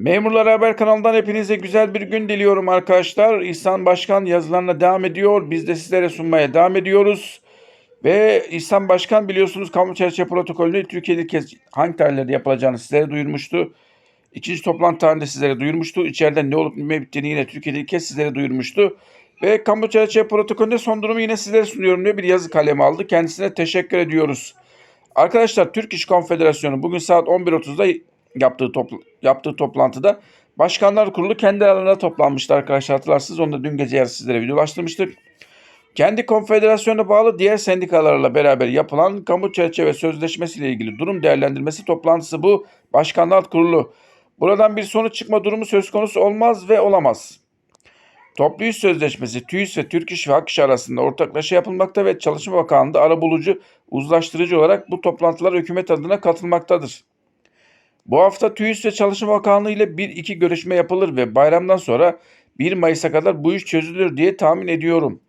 Memurlar Haber kanalından hepinize güzel bir gün diliyorum arkadaşlar. İhsan Başkan yazılarına devam ediyor. Biz de sizlere sunmaya devam ediyoruz. Ve İhsan Başkan biliyorsunuz kamu çerçeve protokolünü Türkiye'de kez hangi tarihlerde yapılacağını sizlere duyurmuştu. İkinci toplantı tarihinde sizlere duyurmuştu. İçeride ne olup ne bittiğini yine Türkiye'de kez sizlere duyurmuştu. Ve kamu çerçeve protokolünde son durumu yine sizlere sunuyorum diye bir yazı kalemi aldı. Kendisine teşekkür ediyoruz. Arkadaşlar Türk İş Konfederasyonu bugün saat 11.30'da yaptığı, topl- yaptığı toplantıda Başkanlar Kurulu kendi aralarında toplanmıştı arkadaşlar hatırlarsınız. Onu da dün gece yarısı sizlere videolaştırmıştık. Kendi konfederasyona bağlı diğer sendikalarla beraber yapılan kamu çerçeve sözleşmesi ile ilgili durum değerlendirmesi toplantısı bu Başkanlar Kurulu. Buradan bir sonuç çıkma durumu söz konusu olmaz ve olamaz. Toplu iş sözleşmesi TÜİS ve Türk İş ve Hak İş arasında ortaklaşa yapılmakta ve Çalışma Bakanlığı arabulucu, uzlaştırıcı olarak bu toplantılar hükümet adına katılmaktadır. Bu hafta TÜİS ve Çalışma Bakanlığı ile bir iki görüşme yapılır ve bayramdan sonra 1 Mayıs'a kadar bu iş çözülür diye tahmin ediyorum.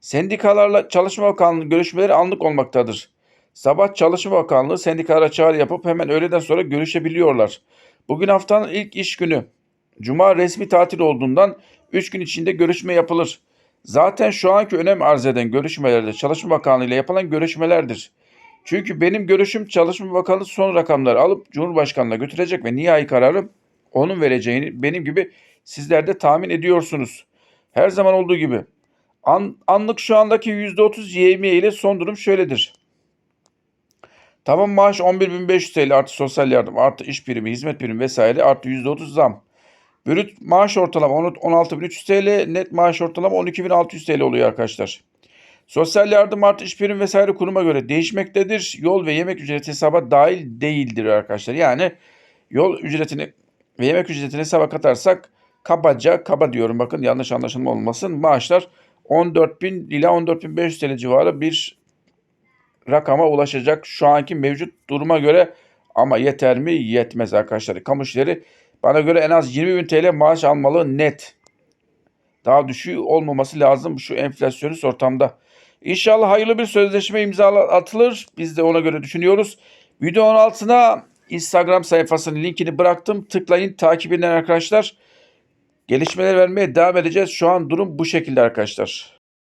Sendikalarla Çalışma Bakanlığı görüşmeleri anlık olmaktadır. Sabah Çalışma Bakanlığı sendikalara çağrı yapıp hemen öğleden sonra görüşebiliyorlar. Bugün haftanın ilk iş günü. Cuma resmi tatil olduğundan 3 gün içinde görüşme yapılır. Zaten şu anki önem arz eden görüşmelerde Çalışma Bakanlığı ile yapılan görüşmelerdir. Çünkü benim görüşüm Çalışma Bakanlığı son rakamları alıp Cumhurbaşkanı'na götürecek ve nihai kararı onun vereceğini benim gibi sizler de tahmin ediyorsunuz. Her zaman olduğu gibi. An, anlık şu andaki %30 yevmiye ile son durum şöyledir. Taban maaş 11.500 TL artı sosyal yardım artı iş primi, hizmet primi vesaire artı %30 zam. Brüt maaş ortalama 16.300 TL, net maaş ortalama 12.600 TL oluyor arkadaşlar. Sosyal yardım artı iş prim vesaire kuruma göre değişmektedir. Yol ve yemek ücreti hesaba dahil değildir arkadaşlar. Yani yol ücretini ve yemek ücretini hesaba katarsak kabaca, kaba diyorum bakın yanlış anlaşılma olmasın. Maaşlar 14.000 ila 14.500 TL civarı bir rakama ulaşacak şu anki mevcut duruma göre ama yeter mi? Yetmez arkadaşlar. Kamu işleri bana göre en az 20.000 TL maaş almalı net. Daha düşüğü olmaması lazım şu enflasyonist ortamda. İnşallah hayırlı bir sözleşme imza atılır. Biz de ona göre düşünüyoruz. Videonun altına Instagram sayfasının linkini bıraktım. Tıklayın, takip edin arkadaşlar. Gelişmeler vermeye devam edeceğiz. Şu an durum bu şekilde arkadaşlar.